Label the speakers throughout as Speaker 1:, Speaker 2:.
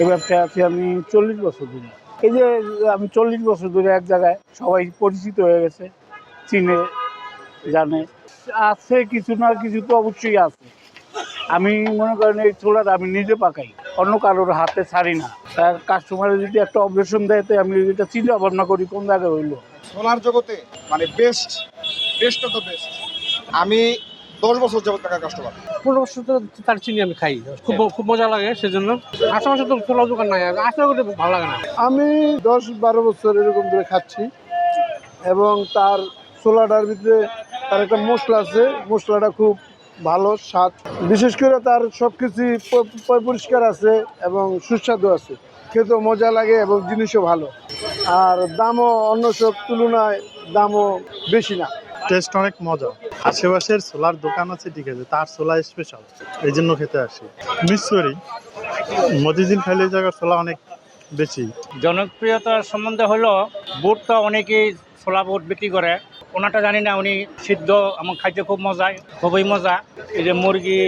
Speaker 1: এই ব্যবসায় আছি আমি চল্লিশ বছর ধরে। এই যে আমি চল্লিশ বছর ধরে এক জায়গায় সবাই পরিচিত হয়ে গেছে, চিনে, জানে। আছে কিছু না কিছু তো অবশ্যই আছে। আমি মনে করেন এই ছোলাটা আমি নিজে পাকাই, অন্য কারোর হাতে ছাড়ি না। তার কাস্টমারে যদি একটা অপারেশন দেয়, তো আমি এটা চিন্তা ভাবনা করি কোন জায়গায় হইল।
Speaker 2: সোলার জগতে মানে best best of the best আমি দশ বছর যাবত টাকা কাস্টমার
Speaker 3: পনেরো বছর তো তার চিনি আমি খাই। খুব খুব মজা লাগে সেজন্য। আশেপাশে তো খোলা দোকান নাই। আসলে করতে ভালো লাগে না।
Speaker 4: আমি দশ বারো বছর এরকম ধরে খাচ্ছি। এবং তার ছোলাটার ভিতরে তার একটা মশলা আছে। মশলাটা খুব ভালো স্বাদ। বিশেষ করে তার সব কিছুই পরিষ্কার আছে এবং সুস্বাদু আছে। খেতেও মজা লাগে এবং জিনিসও ভালো। আর দামও অন্য সব তুলনায় দামও বেশি না।
Speaker 5: টেস্ট অনেক মজা। আশেপাশের সোলার দোকান আছে, ঠিক আছে, তার সোলা স্পেশাল এই জন্য খেতে আসি। করি, মতিঝিল এই জায়গার সোলা অনেক বেশি।
Speaker 6: জনপ্রিয়তার সম্বন্ধে হলো, বুট তো অনেকেই ছোলা বুট বিক্রি করে। ওনাটা জানি না, উনি সিদ্ধ, আমার খাইতে খুব মজা খুবই মজা। এই যে মুরগি,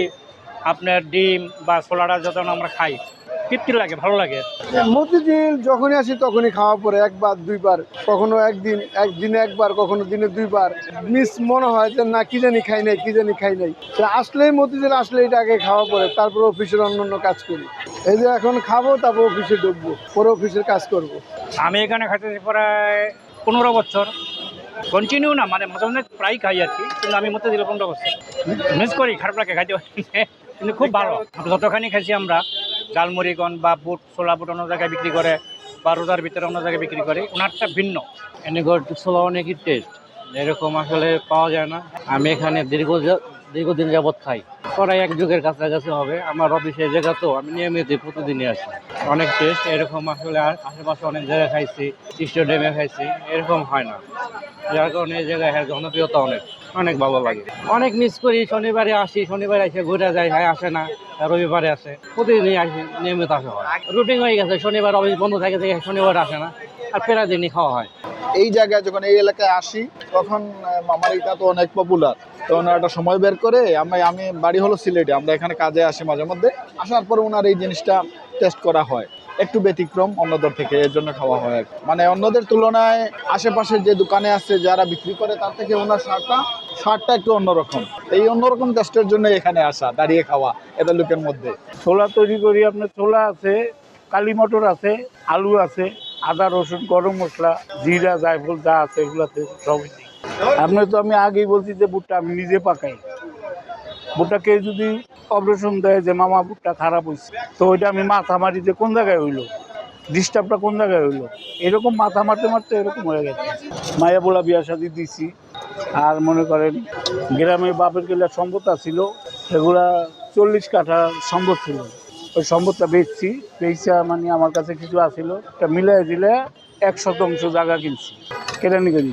Speaker 6: আপনার ডিম বা ছোলাটা যখন আমরা খাই। তৃপ্তি লাগে ভালো লাগে।
Speaker 4: মতিঝিল যখনই আসি তখনই খাওয়া পরে একবার দুইবার কখনো একদিন একদিনে একবার কখনো দিনে দুইবার। মিস মনে হয় যে না কি জানি খাই নাই কি জানি খাই নাই। আসলেই মতিঝিল আসলে এটা আগে খাওয়া পড়ে তারপর অফিসের অন্য অন্য কাজ করি। এই যে এখন খাব তারপর অফিসে ঢুকবো পরে অফিসের কাজ করব।
Speaker 6: আমি এখানে খাইতেছি প্রায় পনেরো বছর। কন্টিনিউ না মানে মাঝে মাঝে প্রায় খাই আর কি কিন্তু আমি মধ্যে দিল পনেরো বছর। মিস করি খারাপ লাগে খাইতে পারি। কিন্তু খুব ভালো। যতখানি খাইছি আমরা ডালমুড়িগণ বা বুট ছোলা বুট অন্য জায়গায় বিক্রি করে বা রোজার ভিতরে অন্য জায়গায় বিক্রি করে, ওনারটা ভিন্ন।
Speaker 7: এনেগর ছোলা অনেকই টেস্ট এরকম আসলে পাওয়া যায় না। আমি এখানে দীর্ঘ দীর্ঘদিন যাবৎ খাই। প্রায় এক যুগের কাছাকাছি হবে। আমার অফিসে জায়গা তো, আমি নিয়মিত প্রতিদিনই আসি। অনেক টেস্ট এরকম আসলে আর- আশেপাশে অনেক জায়গায় খাইছি স্টেডিয়ামে খাইছি, এরকম হয় না। যার কারণে এই জায়গায় জনপ্রিয়তা অনেক অনেক ভালো লাগে। অনেক মিস করি, শনিবারে আসি, শনিবারে এসে ঘুরে যায় হ্যাঁ আসে না, রবিবারে আসে। প্রতিদিনই আসি, নিয়মিত আসা হয়। রুটিন হয়ে গেছে, শনিবার অফিস বন্ধ থাকে থেকে শনিবার আসে না, আর প্রায় দিনই খাওয়া হয়।
Speaker 2: এই জায়গায় যখন এই এলাকায় আসি, তখন মামার এটা তো অনেক পপুলার তো ওনার একটা সময় বের করে আমি আমি বাড়ি হলো সিলেটে, আমরা এখানে কাজে আসি মাঝে মধ্যে। আসার পরে ওনার এই জিনিসটা টেস্ট করা হয়, একটু ব্যতিক্রম অন্যদের থেকে, এর জন্য খাওয়া হয় মানে অন্যদের তুলনায় আশেপাশের যে দোকানে আছে, যারা বিক্রি করে, তার থেকে ওনার স্বাদটা স্বাদটা একটু অন্যরকম। এই অন্যরকম টেস্টের জন্য এখানে আসা, দাঁড়িয়ে খাওয়া, এদের লোকের মধ্যে।
Speaker 1: ছোলা তৈরি করি, আপনার ছোলা আছে, কালি মটর আছে, আলু আছে। আদা, রসুন, গরম মশলা, জিরা, জায়ফল যা আছে এগুলাতে সবই দিই। আপনার তো আমি আগেই বলছি যে বুটটা আমি নিজে পাকাই। বুটটাকে যদি অপারেশন দেয় যে, মামা, বুটটা খারাপ হয়েছে তো ওইটা আমি মাথা মারি যে কোন জায়গায় হইল? ডিস্টার্বটা কোন জায়গায় হইল? এরকম মাথা মারতে মারতে এরকম হয়ে গেছে। মায়া বোলা বিয়া শাদি দিছি। আর মনে করেন, গ্রামে বাপের গেলে সম্পদ ছিল সেগুলা চল্লিশ কাঠা সম্পদ ছিল। ওই সম্পদটা বেচছি, বেচা মানে আমার কাছে কিছু আসিল তা মিলাই দিলে এক শতাংশ জায়গা কিনছি কেরানি করি